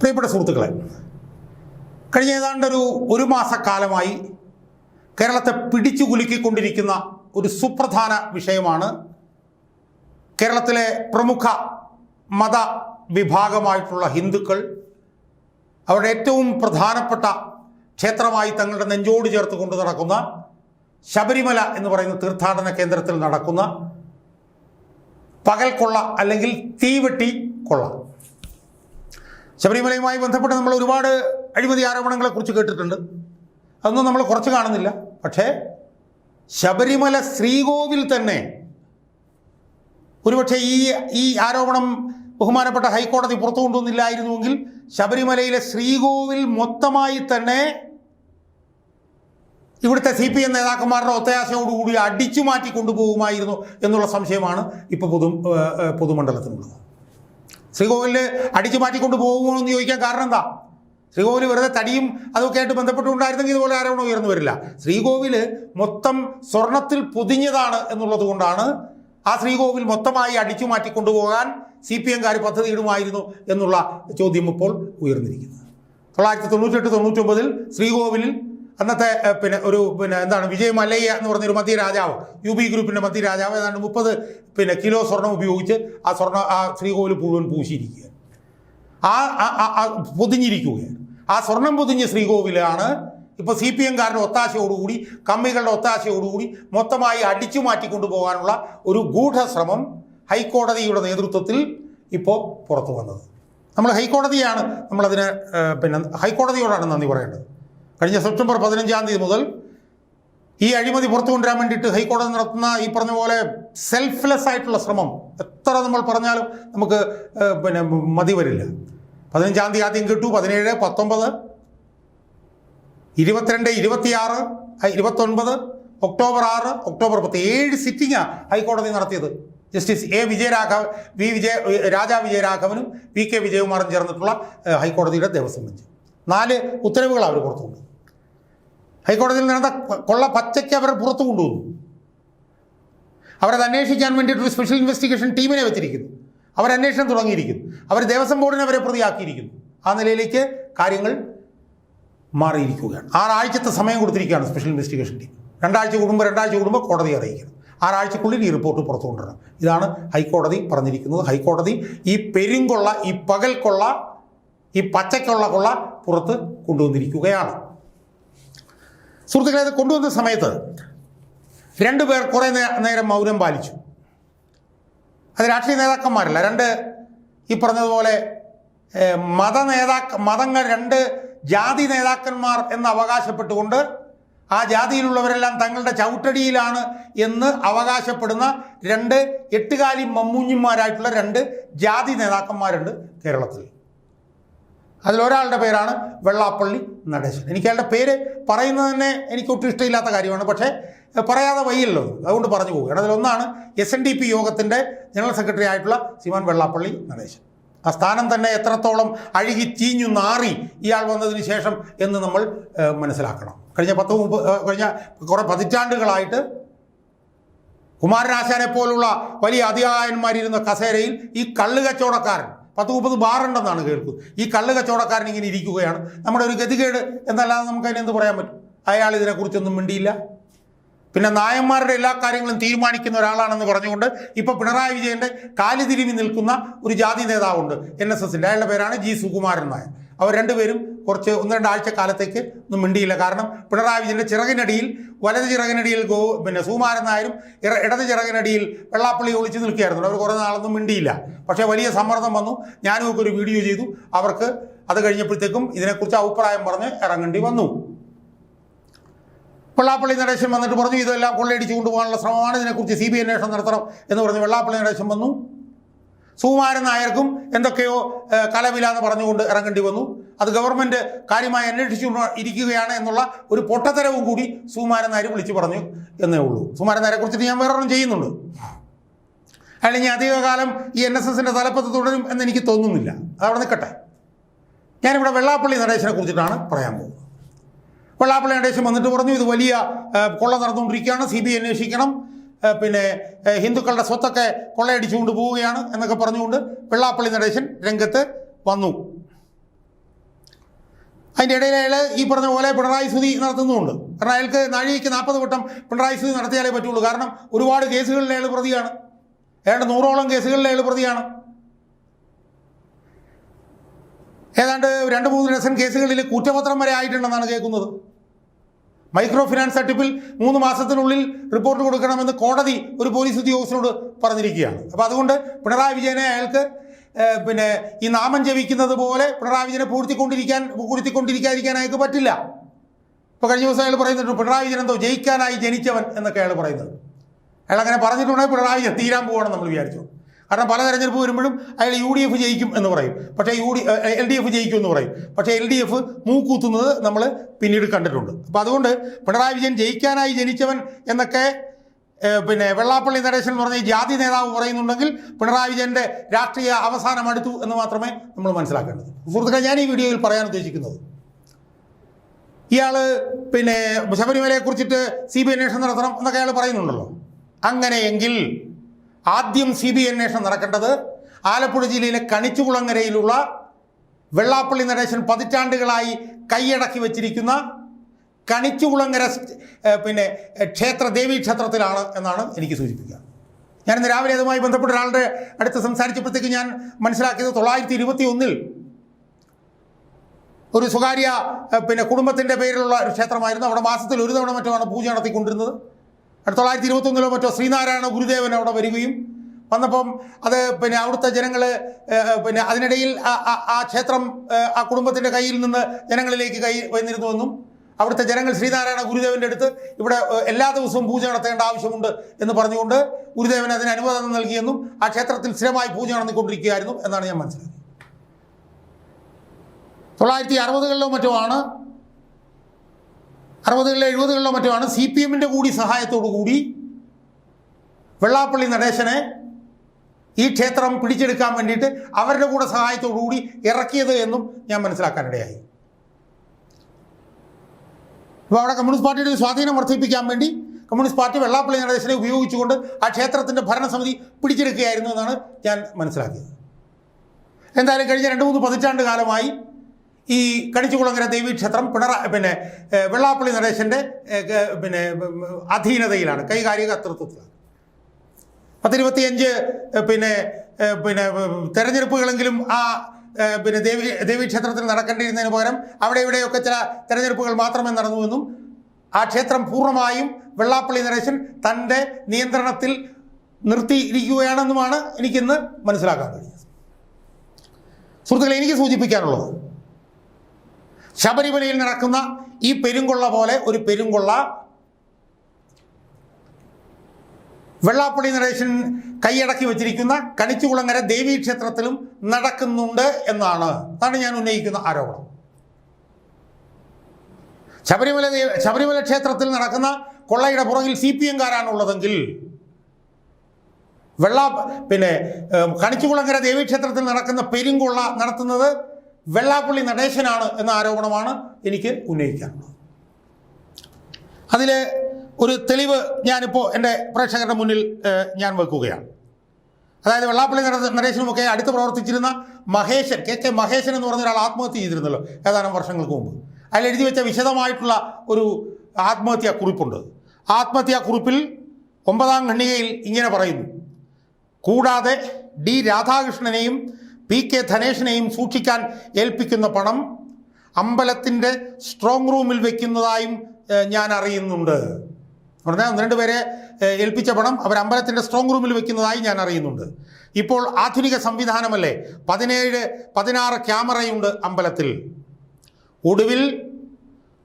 പ്രിയപ്പെട്ട സുഹൃത്തുക്കളെ കഴിഞ്ഞ ഏതാണ്ട് ഒരു മാസക്കാലമായി കേരളത്തെ പിടിച്ചു കുലുക്കിക്കൊണ്ടിരിക്കുന്ന ഒരു സുപ്രധാന വിഷയമാണ് കേരളത്തിലെ പ്രമുഖ മത വിഭാഗമായിട്ടുള്ള ഹിന്ദുക്കൾ അവരുടെ ഏറ്റവും പ്രധാനപ്പെട്ട ക്ഷേത്രമായി തങ്ങളുടെ നെഞ്ചോട് ചേർത്ത് കൊണ്ട് നടക്കുന്ന ശബരിമല എന്ന് പറയുന്ന തീർത്ഥാടന കേന്ദ്രത്തിൽ നടക്കുന്ന പകൽക്കൊള്ള അല്ലെങ്കിൽ തീവെട്ടി കൊള്ള. ശബരിമലയുമായി ബന്ധപ്പെട്ട് നമ്മൾ ഒരുപാട് അഴിമതി ആരോപണങ്ങളെക്കുറിച്ച് കേട്ടിട്ടുണ്ട്. അതൊന്നും നമ്മൾ കുറച്ച് കാണുന്നില്ല. പക്ഷേ ശബരിമല ശ്രീകോവിൽ തന്നെ ഒരുപക്ഷെ ഈ ഈ ആരോപണം ബഹുമാനപ്പെട്ട ഹൈക്കോടതി പുറത്തു കൊണ്ടുവന്നില്ലായിരുന്നുവെങ്കിൽ ശബരിമലയിലെ ശ്രീകോവിൽ മൊത്തമായി തന്നെ ഇവിടുത്തെ സി പി എം നേതാക്കന്മാരുടെ ഒത്തയാശയോടുകൂടി അടിച്ചു മാറ്റി കൊണ്ടുപോകുമായിരുന്നു എന്നുള്ള സംശയമാണ് ഇപ്പോൾ പൊതു പൊതുമണ്ഡലത്തിനുള്ളത്. ശ്രീകോവിലിൽ അടിച്ചു മാറ്റിക്കൊണ്ട് പോകുമോ എന്ന് ചോദിക്കാൻ കാരണം എന്താ? ശ്രീകോവിൽ വെറുതെ തടിയും അതൊക്കെ ആയിട്ട് ബന്ധപ്പെട്ടുണ്ടായിരുന്നെങ്കിൽ ഇതുപോലെ ആരോപണം ഉയർന്നു വരില്ല. ശ്രീകോവിൽ മൊത്തം സ്വർണത്തിൽ പൊതിഞ്ഞതാണ് എന്നുള്ളത് കൊണ്ടാണ് ആ ശ്രീകോവിൽ മൊത്തമായി അടിച്ചു മാറ്റി കൊണ്ടുപോകാൻ സി പി എംകാർ പദ്ധതിയിടുമായിരുന്നു എന്നുള്ള ചോദ്യം ഇപ്പോൾ ഉയർന്നിരിക്കുന്നത്. തൊള്ളായിരത്തി തൊണ്ണൂറ്റെട്ട് തൊണ്ണൂറ്റൊമ്പതിൽ ശ്രീകോവിലിൽ അന്നത്തെ പിന്നെ ഒരു പിന്നെ എന്താണ് വിജയ് മല്ലയ്യ എന്ന് പറഞ്ഞൊരു മധ്യ രാജാവ് യു ബി ഗ്രൂപ്പിന്റെ മധ്യ രാജാവ് ഏതാണ്ട് മുപ്പത് പിന്നെ കിലോ സ്വർണം ഉപയോഗിച്ച് ആ സ്വർണ ആ ശ്രീകോവിൽ മുഴുവൻ പൂശിയിരിക്കുക ആ പൊതിഞ്ഞിരിക്കുകയാണ്. ആ സ്വർണം പൊതിഞ്ഞ ശ്രീകോവിലാണ് ഇപ്പോൾ സി പി എംകാരുടെ ഒത്താശയോടുകൂടി കമ്മികളുടെ ഒത്താശയോടുകൂടി മൊത്തമായി അടിച്ചു മാറ്റിക്കൊണ്ടു പോകാനുള്ള ഒരു ഗൂഢശ്രമം ഹൈക്കോടതിയുടെ നേതൃത്വത്തിൽ ഇപ്പോൾ പുറത്തു വന്നത്. നമ്മൾ ഹൈക്കോടതിയാണ് നമ്മളതിന് പിന്നെ ഹൈക്കോടതിയോടാണ് നന്ദി പറയേണ്ടത്. കഴിഞ്ഞ സെപ്റ്റംബർ പതിനഞ്ചാം തീയതി മുതൽ ഈ അഴിമതി പുറത്തു കൊണ്ടുവരാൻ വേണ്ടിയിട്ട് ഹൈക്കോടതി നടത്തുന്ന ഈ പറഞ്ഞ പോലെ സെൽഫ്ലെസ് ആയിട്ടുള്ള ശ്രമം. എത്ര നമ്മൾ പറഞ്ഞാലും നമുക്ക് പിന്നെ മതി വരില്ല. പതിനഞ്ചാം തീയതി ആദ്യം കിട്ടു പതിനേഴ് പത്തൊമ്പത് ഇരുപത്തിരണ്ട് ഇരുപത്തിയാറ് ഇരുപത്തൊൻപത് ഒക്ടോബർ ആറ് ഒക്ടോബർ പത്ത്. ഏഴ് സിറ്റിംഗാണ് ഹൈക്കോടതി നടത്തിയത്. Justice A Vijayaraghava V Vijaya Raja വിജയരാഘവനും V K വിജയകുമാറും ചേർന്നിട്ടുള്ള ഹൈക്കോടതിയുടെ ദേവസ്വം ബെഞ്ച്. നാല് ഉത്തരവുകൾ അവർ പുറത്തു കൊണ്ടു ഹൈക്കോടതിയിൽ നടന്ന കൊള്ള പച്ചയ്ക്ക് അവർ പുറത്തു കൊണ്ടുവന്നു. അവരത് അന്വേഷിക്കാൻ വേണ്ടിയിട്ട് ഒരു സ്പെഷ്യൽ ഇൻവെസ്റ്റിഗേഷൻ ടീമിനെ വെച്ചിരിക്കുന്നു. അവർ അന്വേഷണം തുടങ്ങിയിരിക്കുന്നു. അവർ ദേവസ്വം ബോർഡിനെ അവരെ പ്രതിയാക്കിയിരിക്കുന്നു. ആ നിലയിലേക്ക് കാര്യങ്ങൾ മാറിയിരിക്കുകയാണ്. ആറാഴ്ചത്തെ സമയം കൊടുത്തിരിക്കുകയാണ് സ്പെഷ്യൽ ഇൻവെസ്റ്റിഗേഷൻ ടീം രണ്ടാഴ്ച കൂടുമ്പോൾ രണ്ടാഴ്ച കൂടുമ്പോൾ കോടതി അറിയിക്കണം ആറാഴ്ചക്കുള്ളിൽ ഈ റിപ്പോർട്ട് പുറത്തു കൊണ്ടുവരണം. ഇതാണ് ഹൈക്കോടതി പറഞ്ഞിരിക്കുന്നത്. ഹൈക്കോടതി ഈ പെരുങ്കൊള്ള ഈ പകൽക്കൊള്ള ഈ പച്ചയ്ക്കുള്ള കൊള്ള പുറത്ത് കൊണ്ടുവന്നിരിക്കുകയാണ്. സുഹൃത്തുക്കളെ അത് കൊണ്ടുവന്ന സമയത്ത് രണ്ടുപേർ കുറേ നേരം മൗനം പാലിച്ചു. അത് രാഷ്ട്രീയ നേതാക്കന്മാരല്ല രണ്ട് ഈ പറഞ്ഞതുപോലെ മത നേതാക്ക മതങ്ങൾ രണ്ട് ജാതി നേതാക്കന്മാർ എന്ന് അവകാശപ്പെട്ടുകൊണ്ട് ആ ജാതിയിലുള്ളവരെല്ലാം തങ്ങളുടെ ചവിട്ടടിയിലാണ് എന്ന് അവകാശപ്പെടുന്ന രണ്ട് എട്ടുകാലി മമ്മൂഞ്ഞിമാരായിട്ടുള്ള രണ്ട് ജാതി നേതാക്കന്മാരുണ്ട് കേരളത്തിൽ. അതിലൊരാളുടെ പേരാണ് വെള്ളാപ്പള്ളി നടേശൻ. എനിക്ക് അയാളുടെ പേര് പറയുന്നത് തന്നെ എനിക്ക് ഒട്ടും ഇഷ്ടമില്ലാത്ത കാര്യമാണ്. പക്ഷേ പറയാതെ വയ്യല്ലോ. അതുകൊണ്ട് പറഞ്ഞു പോവുകയാണ്. അതിലൊന്നാണ് എസ് എൻ ഡി പി യോഗത്തിന്റെ ജനറൽ സെക്രട്ടറി ആയിട്ടുള്ള ശ്രീമാൻ വെള്ളാപ്പള്ളി നടേശൻ. ആ സ്ഥാനം തന്നെ എത്രത്തോളം അഴുകി ചീഞ്ഞു നാറി ഇയാൾ വന്നതിന് ശേഷം എന്ന് നമ്മൾ മനസ്സിലാക്കണം. കഴിഞ്ഞ പത്ത് മുപ്പത് കഴിഞ്ഞ കുറേ പതിറ്റാണ്ടുകളായിട്ട് കുമാരനാശാനെ പോലുള്ള വലിയ അധികായന്മാരിരുന്ന കസേരയിൽ ഈ കള്ള് കച്ചവടക്കാരൻ പത്ത് മുപ്പത് ബാറുണ്ടെന്നാണ് കേൾക്കുന്നത് ഈ കള്ള് കച്ചവടക്കാരൻ ഇങ്ങനെ ഇരിക്കുകയാണ്. നമ്മുടെ ഒരു ഗതികേട് എന്നല്ലാതെ നമുക്ക് അതിനെന്ത് പറയാൻ പറ്റും? അയാൾ ഇതിനെക്കുറിച്ചൊന്നും മിണ്ടിയില്ല. പിന്നെ നായന്മാരുടെ എല്ലാ കാര്യങ്ങളും തീരുമാനിക്കുന്ന ഒരാളാണെന്ന് പറഞ്ഞുകൊണ്ട് ഇപ്പോൾ പിണറായി വിജയന്റെ കാലി തിരുമി നിൽക്കുന്ന ഒരു ജാതി നേതാവുണ്ട്. എൻ എസ് എസിന്റെ അയാളുടെ പേരാണ് ജി സുകുമാരൻ നായർ. അവർ രണ്ടുപേരും കുറച്ച് ഒന്ന് രണ്ടാഴ്ച കാലത്തേക്ക് ഒന്നും മിണ്ടിയില്ല. കാരണം പിണറായി വിജയന്റെ ചിറകിനടിയിൽ വലത് ചിറകിനടിയിൽ ഗോ പിന്നെ സുകുമാരൻ നായരും ഇടത് ചിറകിനടിയിൽ വെള്ളാപ്പള്ളി ഒളിച്ചു നിൽക്കുകയായിരുന്നു. അവർ കുറേ നാളൊന്നും മിണ്ടിയില്ല. പക്ഷേ വലിയ സമ്മർദ്ദം വന്നു. ഞാനും ഒക്കെ ഒരു വീഡിയോ ചെയ്തു. അവർക്ക് അത് കഴിഞ്ഞപ്പോഴത്തേക്കും ഇതിനെക്കുറിച്ച് അഭിപ്രായം പറഞ്ഞ് ഇറങ്ങേണ്ടി വന്നു. വെള്ളാപ്പള്ളി നടേശൻ വന്നിട്ട് പറഞ്ഞു ഇതെല്ലാം കൊള്ളയടിച്ചു കൊണ്ടുപോകാനുള്ള ശ്രമമാണ്. ഇതിനെക്കുറിച്ച് സി ബി അന്വേഷണം നടത്തണം എന്ന് പറഞ്ഞ് വെള്ളാപ്പള്ളി നടേശൻ വന്നു. സുകുമാരൻ നായർക്കും എന്തൊക്കെയോ കലമില്ല എന്ന് പറഞ്ഞുകൊണ്ട് ഇറങ്ങേണ്ടി വന്നു. അത് ഗവൺമെന്റ് കാര്യമായി അന്വേഷിച്ചു ഇരിക്കുകയാണ് എന്നുള്ള ഒരു പൊട്ടത്തരവും കൂടി സുകുമാരൻ നായർ വിളിച്ചു പറഞ്ഞു എന്നേ ഉള്ളൂ. സുകുമാരൻ നായരെ കുറിച്ചിട്ട് ഞാൻ വേറൊന്നും ചെയ്യുന്നുണ്ട് അല്ലെങ്കിൽ അധികകാലം ഈ എൻ എസ് എസിന്റെ തലപ്പത്ത് തുടരും എന്ന് എനിക്ക് തോന്നുന്നില്ല. അതവിടെ നിൽക്കട്ടെ. ഞാനിവിടെ വെള്ളാപ്പള്ളി നടേശനെ കുറിച്ചിട്ടാണ് പറയാൻ പോകുന്നത്. വെള്ളാപ്പള്ളി നടേശൻ വന്നിട്ട് പറഞ്ഞു ഇത് വലിയ കൊള്ള നടന്നുകൊണ്ടിരിക്കുകയാണ്. സി ബി അന്വേഷിക്കണം. പിന്നെ ഹിന്ദുക്കളുടെ സ്വത്തൊക്കെ കൊള്ളയടിച്ചുകൊണ്ട് പോവുകയാണ് എന്നൊക്കെ പറഞ്ഞുകൊണ്ട് വെള്ളാപ്പള്ളി നടേശൻ രംഗത്ത് വന്നു. അതിന്റെ ഇടയിൽ അയാൾ ഈ പറഞ്ഞ പോലെ പിണറായി സ്തുതി നടത്തുന്നുമുണ്ട്. കാരണം അയാൾക്ക് നാഴികയ്ക്ക് നാൽപ്പത് വട്ടം പിണറായി സ്തുതി നടത്തിയാലേ പറ്റുള്ളൂ. കാരണം ഒരുപാട് കേസുകളിൽ അയാൾ പ്രതിയാണ്. ഏതാണ്ട് നൂറോളം കേസുകളിൽ അയാൾ പ്രതിയാണ്. ഏതാണ്ട് രണ്ട് മൂന്ന് ഡസൻ കേസുകളിൽ കുറ്റപത്രം വരെ ആയിട്ടുണ്ടെന്നാണ് കേൾക്കുന്നത്. മൈക്രോ ഫിനാൻസ് തട്ടിപ്പിൽ മൂന്ന് മാസത്തിനുള്ളിൽ റിപ്പോർട്ട് കൊടുക്കണമെന്ന് കോടതി ഒരു പോലീസ് ഉദ്യോഗസ്ഥനോട് പറഞ്ഞിരിക്കുകയാണ്. അപ്പോൾ അതുകൊണ്ട് പിണറായി വിജയനെ അയാൾക്ക് പിന്നെ ഈ നാമം ജപിക്കുന്നത് പോലെ പിണറായി വിജയനെ പൂർത്തിക്കൊണ്ടിരിക്കാൻ പൂർത്തിക്കൊണ്ടിരിക്കാതിരിക്കാൻ അയാൾക്ക് പറ്റില്ല. ഇപ്പോൾ കഴിഞ്ഞ ദിവസം അയാൾ പറയുന്നുണ്ട് പിണറായി വിജയൻ എന്തോ ജയിക്കാനായി ജനിച്ചവൻ എന്നൊക്കെ അയാൾ പറയുന്നത്. അയാൾ അങ്ങനെ പറഞ്ഞിട്ടുണ്ടെങ്കിൽ പിണറായി വിജയൻ തീരാൻ പോകണം നമ്മൾ വിചാരിച്ചു. കാരണം പല തെരഞ്ഞെടുപ്പ് വരുമ്പോഴും അയാൾ യു ഡി എഫ് ജയിക്കും എന്ന് പറയും. പക്ഷേ U D L D F ജയിക്കും എന്ന് പറയും. പക്ഷേ എൽ ഡി എഫ് മൂക്കൂത്തുന്നത് നമ്മൾ പിന്നീട് കണ്ടിട്ടുണ്ട്. അപ്പോൾ അതുകൊണ്ട് പിണറായി വിജയൻ ജയിക്കാനായി ജനിച്ചവൻ എന്നൊക്കെ പിന്നെ വെള്ളാപ്പള്ളി നടേശൻ എന്ന് പറഞ്ഞ ജാതി നേതാവ് പറയുന്നുണ്ടെങ്കിൽ പിണറായി വിജയന്റെ രാഷ്ട്രീയ അവസാനം അടുത്തു എന്ന് മാത്രമേ നമ്മൾ മനസ്സിലാക്കേണ്ടത്. സുഹൃത്തുക്കളെ ഞാൻ ഈ വീഡിയോയിൽ പറയാൻ ഉദ്ദേശിക്കുന്നത് ഇയാൾ പിന്നെ ശബരിമലയെക്കുറിച്ചിട്ട് സി ബി അന്വേഷണം നടത്തണം എന്നൊക്കെ അയാൾ പറയുന്നുണ്ടല്ലോ. അങ്ങനെയെങ്കിൽ ആദ്യം സി ബി അന്വേഷണം നടക്കേണ്ടത് ആലപ്പുഴ ജില്ലയിലെ കണിച്ചുകുളങ്ങരയിലുള്ള വെള്ളാപ്പള്ളി നടേശൻ പതിറ്റാണ്ടുകളായി കൈയടക്കി വച്ചിരിക്കുന്ന കണിച്ചുകുളങ്ങര പിന്നെ ക്ഷേത്ര ദേവീ ക്ഷേത്രത്തിലാണ് എന്നാണ് എനിക്ക് സൂചിപ്പിക്കുക. ഞാൻ ഇന്ന് രാവിലെ അതുമായി ബന്ധപ്പെട്ട ഒരാളുടെ അടുത്ത് സംസാരിച്ചപ്പോഴത്തേക്ക് ഞാൻ മനസ്സിലാക്കിയത് തൊള്ളായിരത്തി ഇരുപത്തി ഒന്നിൽ ഒരു സ്വകാര്യ പിന്നെ കുടുംബത്തിന്റെ പേരിലുള്ള ഒരു ക്ഷേത്രമായിരുന്നു. അവിടെ മാസത്തിൽ ഒരു തവണ മറ്റുമാണ് പൂജ നടത്തിക്കൊണ്ടിരുന്നത്. തൊള്ളായിരത്തി ഇരുപത്തൊന്നിലോ മറ്റോ ശ്രീനാരായണ ഗുരുദേവൻ അവിടെ വരികയും വന്നപ്പം അത് പിന്നെ അവിടുത്തെ ജനങ്ങൾ പിന്നെ അതിനിടയിൽ ആ- ക്ഷേത്രം ആ കുടുംബത്തിന്റെ കയ്യിൽ നിന്ന് ജനങ്ങളിലേക്ക് കൈ വന്നിരുന്നുവെന്നും അവിടുത്തെ ജനങ്ങൾ ശ്രീനാരായണ ഗുരുദേവന്റെ അടുത്ത് ഇവിടെ എല്ലാ ദിവസവും പൂജ നടത്തേണ്ട ആവശ്യമുണ്ട് എന്ന് പറഞ്ഞുകൊണ്ട് ഗുരുദേവൻ അതിന് അനുവാദം നൽകിയെന്നും ആ ക്ഷേത്രത്തിൽ സ്ഥിരമായി പൂജ നടന്നിക്കൊണ്ടിരിക്കുകയായിരുന്നു എന്നാണ് ഞാൻ മനസ്സിലാക്കുന്നത് തൊള്ളായിരത്തി അറുപതുകളിലോ മറ്റോ ആണ് അറുപതുകളിലോ എഴുപതുകളിലോ മറ്റോ ആണ് സി പി എമ്മിന്റെ കൂടി സഹായത്തോടു കൂടി വെള്ളാപ്പള്ളി നടേശനെ ഈ ക്ഷേത്രം പിടിച്ചെടുക്കാൻ വേണ്ടിയിട്ട് അവരുടെ കൂടെ സഹായത്തോടു കൂടി ഇറക്കിയത് എന്നും ഞാൻ മനസ്സിലാക്കാനിടയായി. അപ്പോൾ അവിടെ കമ്മ്യൂണിസ്റ്റ് പാർട്ടിയുടെ സ്വാധീനം വർദ്ധിപ്പിക്കാൻ വേണ്ടി കമ്മ്യൂണിസ്റ്റ് പാർട്ടി വെള്ളാപ്പള്ളി നടേശനെ ഉപയോഗിച്ചുകൊണ്ട് ആ ക്ഷേത്രത്തിന്റെ ഭരണസമിതി പിടിച്ചെടുക്കുകയായിരുന്നു എന്നാണ് ഞാൻ മനസ്സിലാക്കിയത്. എന്തായാലും കഴിഞ്ഞ രണ്ട് മൂന്ന് പതിറ്റാണ്ട് കാലമായി ഈ കണിച്ചുകുളങ്ങര ദേവീക്ഷേത്രം പിണറായി പിന്നെ വെള്ളാപ്പള്ളി നടേശന്റെ പിന്നെ അധീനതയിലാണ് കൈകാര്യ കർത്തൃത്വത്തിലാണ് പത്തിരുപത്തിയഞ്ച് പിന്നെ പിന്നെ തെരഞ്ഞെടുപ്പുകളെങ്കിലും ആ പിന്നെ ദേവി ദേവീക്ഷേത്രത്തിൽ നടക്കേണ്ടിയിരുന്നതിന് പകരം അവിടെ ഇവിടെയൊക്കെ ചില തെരഞ്ഞെടുപ്പുകൾ മാത്രമേ നടന്നുവെന്നും ആ ക്ഷേത്രം പൂർണമായും വെള്ളാപ്പള്ളി നടേശൻ തന്റെ നിയന്ത്രണത്തിൽ നിർത്തിയിരിക്കുകയാണെന്നുമാണ് എനിക്കിന്ന് മനസ്സിലാക്കാൻ കഴിയുന്നത്. സുഹൃത്തുക്കളെ എനിക്ക് സൂചിപ്പിക്കാനുള്ളത് ശബരിമലയിൽ നടക്കുന്ന ഈ പെരുങ്കൊള്ള പോലെ ഒരു പെരുങ്കൊള്ള വെള്ളാപ്പള്ളി നടേശൻ കൈയടക്കി വച്ചിരിക്കുന്ന കണിച്ചുകുളങ്ങര ദേവീ ക്ഷേത്രത്തിലും നടക്കുന്നുണ്ട് എന്നാണ്. അതാണ് ഞാൻ ഉന്നയിക്കുന്ന ആരോപണം. ശബരിമല ശബരിമല ക്ഷേത്രത്തിൽ നടക്കുന്ന കൊള്ളയുടെ പുറകിൽ സി പി എംകാരാണുള്ളതെങ്കിൽ വെള്ളാ പിന്നെ കണിച്ചുകുളങ്ങര ദേവീക്ഷേത്രത്തിൽ നടക്കുന്ന പെരുങ്കൊള്ള നടത്തുന്നത് വെള്ളാപ്പള്ളി നടേശനാണ് എന്ന ആരോപണമാണ് എനിക്ക് ഉന്നയിക്കാനുള്ളത്. അതിലെ ഒരു തെളിവ് ഞാനിപ്പോൾ എന്റെ പ്രേക്ഷകരുടെ മുന്നിൽ ഞാൻ വെക്കുകയാണ്. അതായത് വെള്ളാപ്പള്ളി നട- നടേശനുമൊക്കെ അടുത്ത് പ്രവർത്തിച്ചിരുന്ന മഹേശൻ കെ കെ മഹേശൻ എന്ന് പറഞ്ഞ ഒരാൾ ആത്മഹത്യ ചെയ്തിരുന്നല്ലോ ഏതാനും വർഷങ്ങൾക്ക് മുമ്പ്. അതിൽ എഴുതി വെച്ച വിശദമായിട്ടുള്ള ഒരു ആത്മഹത്യാ കുറിപ്പുണ്ട്. ആത്മഹത്യാ കുറിപ്പിൽ ഒമ്പതാം ഖണ്ഡികയിൽ ഇങ്ങനെ പറയുന്നു. കൂടാതെ ഡി രാധാകൃഷ്ണനെയും പി കെ ധനേഷിനെയും സൂക്ഷിക്കാൻ ഏൽപ്പിക്കുന്ന പണം അമ്പലത്തിന്റെ സ്ട്രോങ് റൂമിൽ വെക്കുന്നതായും ഞാൻ അറിയുന്നുണ്ട്. പറഞ്ഞാൽ ഒന്ന് രണ്ട് പേരെ ഏൽപ്പിച്ച പണം അവർ അമ്പലത്തിന്റെ സ്ട്രോങ് റൂമിൽ വെക്കുന്നതായി ഞാൻ അറിയുന്നുണ്ട്. ഇപ്പോൾ ആധുനിക സംവിധാനമല്ലേ? പതിനേഴ് പതിനാറ് ക്യാമറയുണ്ട് അമ്പലത്തിൽ. ഒടുവിൽ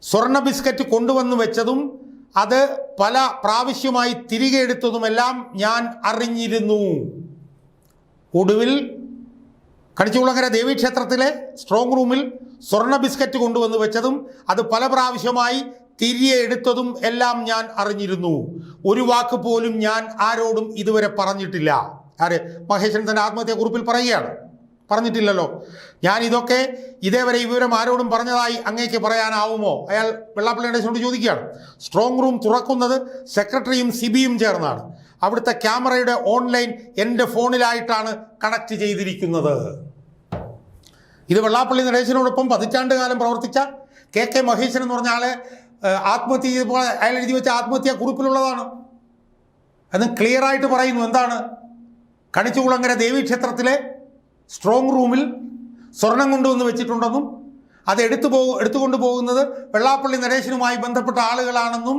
സ്വർണ ബിസ്ക്കറ്റ് കൊണ്ടുവന്ന് വെച്ചതും അത് പല പ്രാവശ്യമായി തിരികെ എടുത്തതുമെല്ലാം ഞാൻ അറിഞ്ഞിരുന്നു. ഒടുവിൽ കണിച്ചുകുളങ്ങര ദേവീക്ഷേത്രത്തിലെ സ്ട്രോങ് റൂമിൽ സ്വർണ ബിസ്ക്കറ്റ് കൊണ്ടുവന്ന് വെച്ചതും അത് പല പ്രാവശ്യമായി തിരികെ എടുത്തതും എല്ലാം ഞാൻ അറിഞ്ഞിരുന്നു. ഒരു വാക്ക് പോലും ഞാൻ ആരോടും ഇതുവരെ പറഞ്ഞിട്ടില്ല. ആര്? മഹേശൻ തന്റെ ആത്മഹത്യാക്കുറിപ്പിൽ പറയുകയാണ്. പറഞ്ഞിട്ടില്ലല്ലോ. ഞാൻ ഇതൊക്കെ ഇതേവരെ ഈ വിവരം ആരോടും പറഞ്ഞതായി അങ്ങേക്ക് പറയാനാവുമോ? അയാൾ വെള്ളാപ്പള്ളി നടേശനോട് ചോദിക്കുകയാണ്. സ്ട്രോങ് റൂം തുറക്കുന്നത് സെക്രട്ടറിയും സിബിയും ചേർന്നാണ്. അവിടുത്തെ ക്യാമറയുടെ ഓൺലൈൻ എന്റെ ഫോണിലായിട്ടാണ് കണക്ട് ചെയ്തിരിക്കുന്നത്. ഇത് വെള്ളാപ്പള്ളി നടേശനോടൊപ്പം പതിറ്റാണ്ട് കാലം പ്രവർത്തിച്ച കെ കെ മഹേശൻ എന്ന് പറഞ്ഞ ആളെ ആത്മഹത്യ ചെയ്തപ്പോൾ അയാൾ എഴുതി വെച്ച ആത്മഹത്യാ കുറിപ്പിലുള്ളതാണ്. അത് ക്ലിയർ ആയിട്ട് പറയുന്നു. എന്താണ്? കണിച്ചുകുളങ്ങര ദേവീക്ഷേത്രത്തിലെ സ്ട്രോങ് റൂമിൽ സ്വർണം കൊണ്ടുവന്ന് വെച്ചിട്ടുണ്ടെന്നും അത് എടുത്തു പോ എടുത്തുകൊണ്ട് പോകുന്നത് വെള്ളാപ്പള്ളി നരേശനുമായി ബന്ധപ്പെട്ട ആളുകളാണെന്നും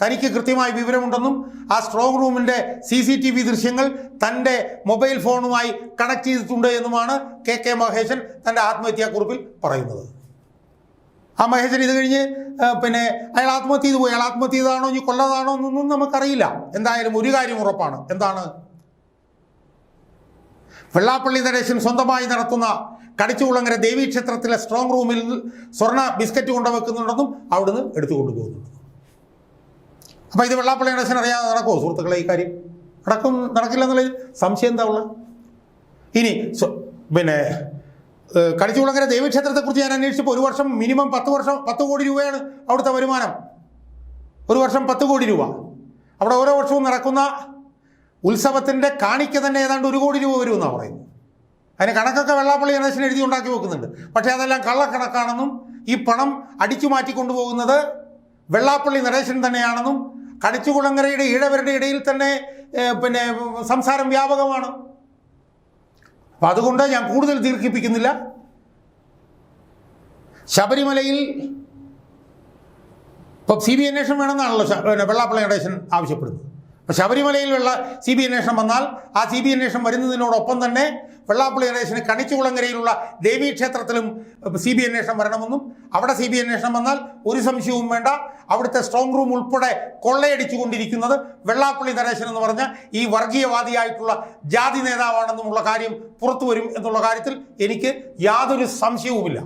തനിക്ക് കൃത്യമായി വിവരമുണ്ടെന്നും ആ സ്ട്രോങ് റൂമിന്റെ സി സി ടി വി ദൃശ്യങ്ങൾ തന്റെ മൊബൈൽ ഫോണുമായി കണക്ട് ചെയ്തിട്ടുണ്ട് എന്നുമാണ് കെ കെ മഹേശൻ തന്റെ ആത്മഹത്യാക്കുറിപ്പിൽ പറയുന്നത്. ആ മഹേശൻ ഇത് കഴിഞ്ഞ് പിന്നെ അയാൾ ആത്മഹത്യ ചെയ്തു പോയി. അയാൾ ആത്മഹത്യ ചെയ്തതാണോ ഇനി കൊല്ലതാണോ എന്നൊന്നും നമുക്കറിയില്ല. എന്തായാലും ഒരു കാര്യം ഉറപ്പാണ്. എന്താണ്? വെള്ളാപ്പള്ളി നരേശൻ സ്വന്തമായി നടത്തുന്ന കടിച്ചുകുളങ്ങര ദേവീക്ഷേത്രത്തിലെ സ്ട്രോങ് റൂമിൽ സ്വർണ ബിസ്ക്കറ്റ് കൊണ്ടുവെക്കുന്നുണ്ടെന്നും അവിടുന്ന് എടുത്തു കൊണ്ടുപോകുന്നുണ്ട് അപ്പോൾ ഇത് വെള്ളാപ്പള്ളി നടേശൻ അറിയാതെ നടക്കുമോ സുഹൃത്തുക്കളെ ഈ കാര്യം? നടക്കും നടക്കില്ല എന്നുള്ള സംശയം എന്താ ഉള്ളത്? ഇനി പിന്നെ കടിച്ചുകുളങ്ങര ദേവീക്ഷേത്രത്തെക്കുറിച്ച് ഞാൻ അന്വേഷിച്ചപ്പോൾ ഒരു വർഷം മിനിമം പത്ത് വർഷം പത്ത് കോടി രൂപയാണ് അവിടുത്തെ വരുമാനം. ഒരു വർഷം പത്ത് കോടി രൂപ. അവിടെ ഓരോ വർഷവും നടക്കുന്ന ഉത്സവത്തിന്റെ കാണിക്ക തന്നെ ഏതാണ്ട് ഒരു കോടി രൂപ വരുമെന്നാണ് പറയുന്നത്. അതിന് കണക്കൊക്കെ വെള്ളാപ്പള്ളി ഗണേശൻ എഴുതി ഉണ്ടാക്കി വെക്കുന്നുണ്ട്. പക്ഷേ അതെല്ലാം കള്ളക്കണക്കാണെന്നും ഈ പണം അടിച്ചു മാറ്റി കൊണ്ടുപോകുന്നത് വെള്ളാപ്പള്ളി നരേശൻ തന്നെയാണെന്നും കടിച്ചുകുളങ്ങരയുടെ ഈഴവരുടെ ഇടയിൽ തന്നെ പിന്നെ സംസാരം വ്യാപകമാണ്. അപ്പം അതുകൊണ്ട് ഞാൻ കൂടുതൽ ദീർഘിപ്പിക്കുന്നില്ല. ശബരിമലയിൽ ഇപ്പം സി ബി അന്വേഷണം വേണമെന്നാണല്ലോ വെള്ളാപ്പള്ളി നടേശൻ ആവശ്യപ്പെടുന്നത്. ശബരിമലയിൽ വെള്ള സി ബി അന്വേഷണം വന്നാൽ ആ സി ബി അന്വേഷണം വരുന്നതിനോടൊപ്പം തന്നെ വെള്ളാപ്പള്ളി നടേശന് കണിച്ചുകുളങ്ങരയിലുള്ള ദേവീക്ഷേത്രത്തിലും സി ബി അന്വേഷണം വരണമെന്നും അവിടെ സി ബി അന്വേഷണം വന്നാൽ ഒരു സംശയവും വേണ്ട. അവിടുത്തെ സ്ട്രോങ് റൂം ഉൾപ്പെടെ കൊള്ളയടിച്ചുകൊണ്ടിരിക്കുന്നത് വെള്ളാപ്പള്ളി നരേശൻ എന്ന് പറഞ്ഞ ഈ വർഗീയവാദിയായിട്ടുള്ള ജാതി നേതാവാണെന്നുമുള്ള കാര്യം പുറത്തു വരും എന്നുള്ള കാര്യത്തിൽ എനിക്ക് യാതൊരു സംശയവുമില്ല.